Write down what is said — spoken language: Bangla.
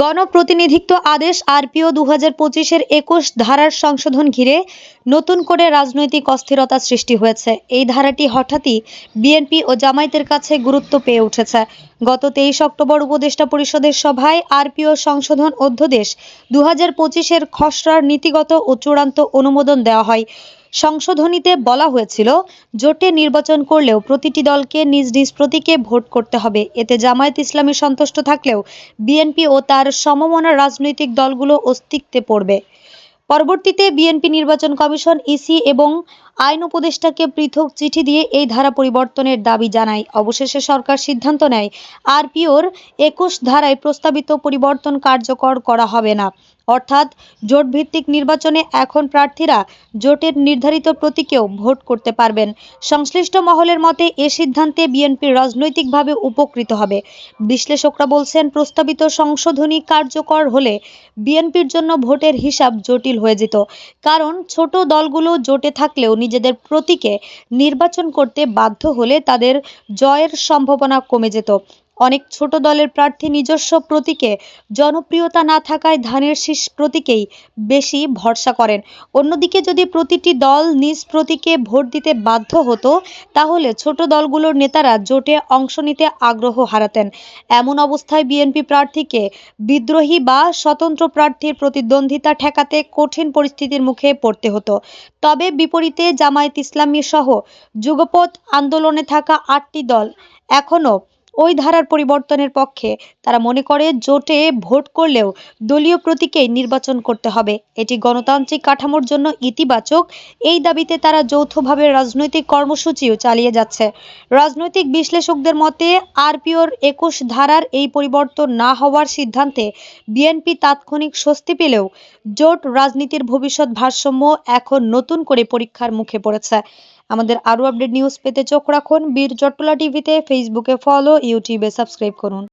গণপ্রতিনিধিত্ব আদেশ আরপিও দু হাজার পঁচিশের একুশ ধারার সংশোধন ঘিরে নতুন করে রাজনৈতিক অস্থিরতা সৃষ্টি হয়েছে। এই ধারাটি হঠাৎই বিএনপি ও জামায়াতের কাছে গুরুত্ব পেয়ে উঠেছে। গত তেইশ অক্টোবর উপদেষ্টা পরিষদের সভায় আরপিও সংশোধন অধ্যাদেশ দু হাজার পঁচিশের খসড়ার নীতিগত ও চূড়ান্ত অনুমোদন দেওয়া হয়। সংশোধনীতে বলা হয়েছিল, জোটে নির্বাচন করলেও প্রতিটি দলকে নিজ নিজ প্রতীকে ভোট করতে হবে। এতে জামায়াত ইসলামী সন্তুষ্ট থাকলেও বিএনপি ও তার সমমনা রাজনৈতিক দলগুলো অস্তিত্বে পড়বে। পরবর্তীতে বিএনপি নির্বাচন কমিশন, ইসি এবং আইন উপদেষ্টাকে পৃথক চিঠি দিয়ে এই ধারা পরিবর্তনের দাবি জানায়। অবশেষে সরকার সিদ্ধান্ত নেয়, আরপিওর একুশ ধারায় প্রস্তাবিত পরিবর্তন কার্যকর করা হবে না। অর্থাৎ, জোটভিত্তিক নির্বাচনে এখন প্রার্থীরা জোটের নির্ধারিত প্রতীকেও ভোট করতে পারবেন। সংশ্লিষ্ট মহলের মতে, এ সিদ্ধান্তে বিএনপি রাজনৈতিকভাবে উপকৃত হবে। বিশ্লেষকরা বলছেন, প্রস্তাবিত সংশোধনী কার্যকর হলে বিএনপির জন্য ভোটের হিসাব জটিল হয়ে যেত। কারণ, ছোট দলগুলো জোটে থাকলেও নিজেদের প্রতীকে নির্বাচন করতে বাধ্য হলে তাদের জয়ের সম্ভাবনা কমে যেত। অনেক ছোট দলের প্রার্থী নিজস্ব প্রতীকে জনপ্রিয়তা না থাকায় ধানের শীষ প্রতীকেই বেশি ভরসা করেন। অন্যদিকে যদি প্রতিটি দল নিজ প্রতীকে ভোট দিতে বাধ্য হতো, তাহলে ছোট দলগুলোর নেতারা জোটে অংশ নিতে আগ্রহ হারাতেন। এমন অবস্থায় বিএনপি প্রার্থীকে বিদ্রোহী বা স্বতন্ত্র প্রার্থীর প্রতিদ্বন্দ্বিতা ঠেকাতে কঠিন পরিস্থিতির মুখে পড়তে হতো। তবে বিপরীতে জামায়াত ইসলামী সহ যুগপৎ আন্দোলনে থাকা আটটি দল এখনও ওই ধারার পরিবর্তনের পক্ষে তারা মনে করে জোটে ভোট করলেও দলীয় প্রতীকেই নির্বাচন করতে হবে। এটি গণতান্ত্রিক কাঠামোর জন্য ইতিবাচক। এই দাবিতে তারা যৌথভাবে রাজনৈতিক কর্মসূচিও চালিয়ে যাচ্ছে। রাজনৈতিক বিশ্লেষকদের মতে, আরপিওর একুশ ধারার এই পরিবর্তন না হওয়ার সিদ্ধান্তে বিএনপি তাৎক্ষণিক স্বস্তি পেলেও জোট রাজনীতির ভবিষ্যৎ ভারসাম্য এখন নতুন করে পরীক্ষার মুখে পড়েছে। আমাদের আরও আপডেট নিউজ পেতে চোখ রাখুন বীর চট্টলা টিভিতে, ফেসবুকে ফলো ইউটিউবে সাবস্ক্রাইব করুন